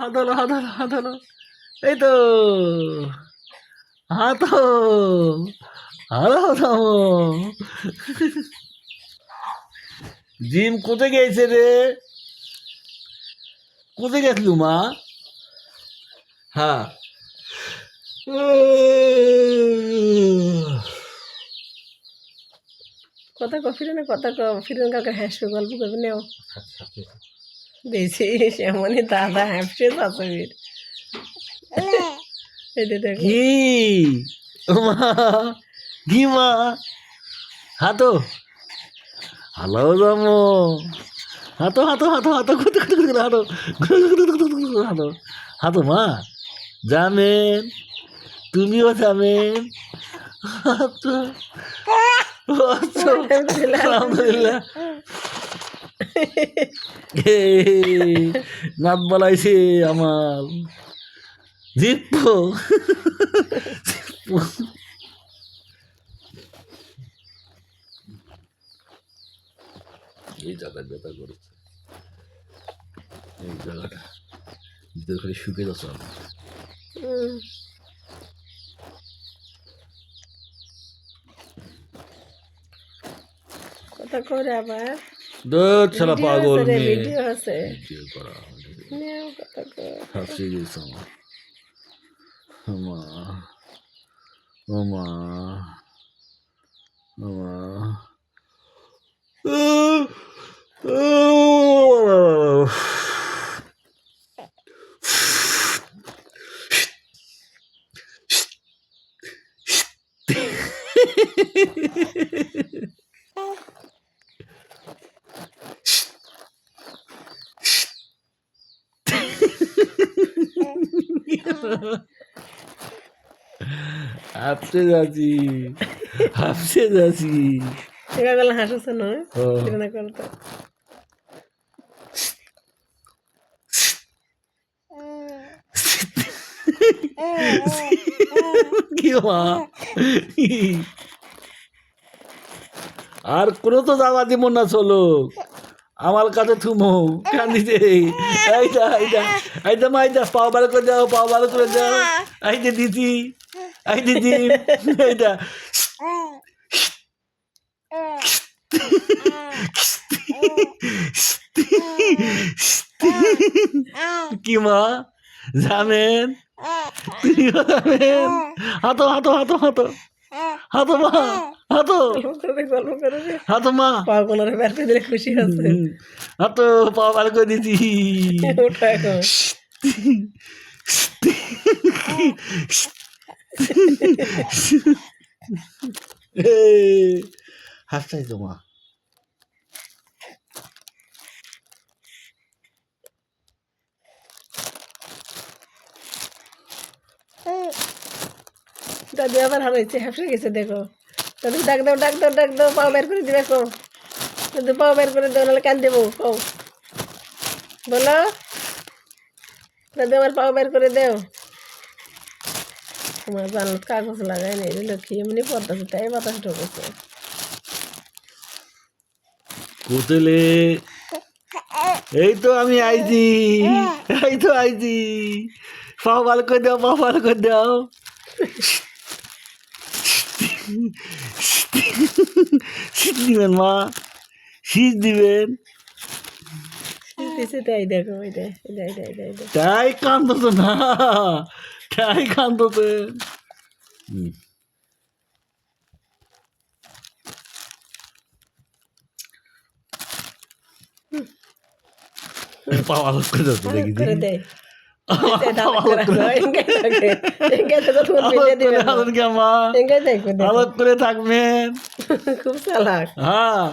হাত হলো হাত হলো এই তো। হাত হালো জিম কোথায় গেছে রে? কোথায় গেছলু মা? হ্যাঁ কথা ক ফিরে কথা ক। ফিরে কাউকে হাসবে গল্প করবে নেও। দিয়েছি এমনই দাদা এটা দেখো। কি মা কি মা! হাতো। হালো জামো। হাতো হাতো হাতো হাতো কুতু কুতু কুতু হাতো। হাতো। হাতো মা জামেন। তুমিও জামেন। হাতো। হাতো আলহামদুলিল্লাহ। নাত বলাইছে আমার। জিপ্পো। এই জায়গায় ব্যথা করেছে। এই জায়গাটা। ভিতরে খালি শুকে যাচ্ছে আমার। কথা করে আবার। দূর ছাড়া পাগল মেয়ে ভিডিও আছে ভিডিও করা নেও কথা কর হাসি গেছে আমার মা মা মা হাফতে যাচ্ছি হাফতে যাচ্ছি এবার গেলে হাসছে না ও। না করতো আর কোনো তো যাওয়া দিব না চলো। আমার কাছে থুমো কান্দিতে। এইটা এইটা এইটা মা এইটা পাও ভালো করে দাও পাও ভালো করে দাও এইটা দিদি এই দিদি এইটা কি মা জানেন তুমিও জানেন হাতো হাতো হাতো হাতো হাতো মা হাতো। হাতো মা। পাগলের বের করে দিলে খুশি হচ্ছে হাতো পাও ভালো করে দিছি ওঠো এখন। হাসটাই তো মা। দাদু আবার হারাইছে হাসে গেছে দেখো। দাদু ডাক দাও ডাক দাও ডাক দাও, পাও বের করে দিবে কো দাদু পাও বের করে দাও, নাহলে কান দেবো কও বলো? দাদু, আমার পাও বের করে দেও। তোমার জানত কাগজ লাগাই নেই লক্ষ্মী, এমনি পদ্মা তাই বাতাস ঢুকেছে। কোতেলে এই তো আমি আইছি, এই তো আইছি। পাও ভালো করে দাও, পাও ভালো করে দাও। শীত দিবেন মা শীত দিবেন দিছে তাই দেখো এটা এটা এটা এটা এটা তাই কান্দত না তাই কান্দতে হুম। পাওয়া লোক করে যাচ্ছে দেখি না। আলোক করে থাকবেন খুব চালাক হ্যাঁ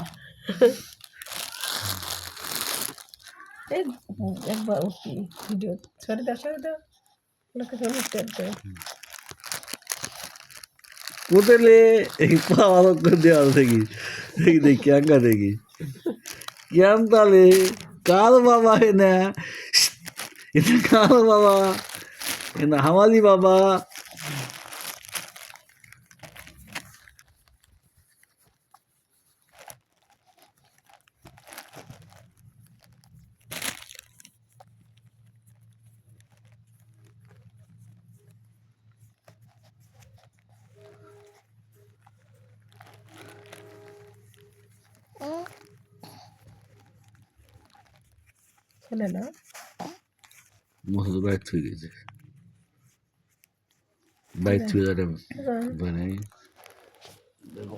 একবার ভিডিও সরে এই করে দেওয়া দেখি দেখি দেখি দেখি কেন তাহলে কাল বাবা इतना कहाँ हो बाबा कहना हमारी बाबा खोले ना মসুদ বাইক থুই গেছে। দেখো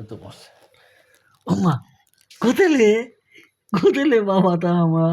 এত বসে ও মা কোথালে কোথালে আমার?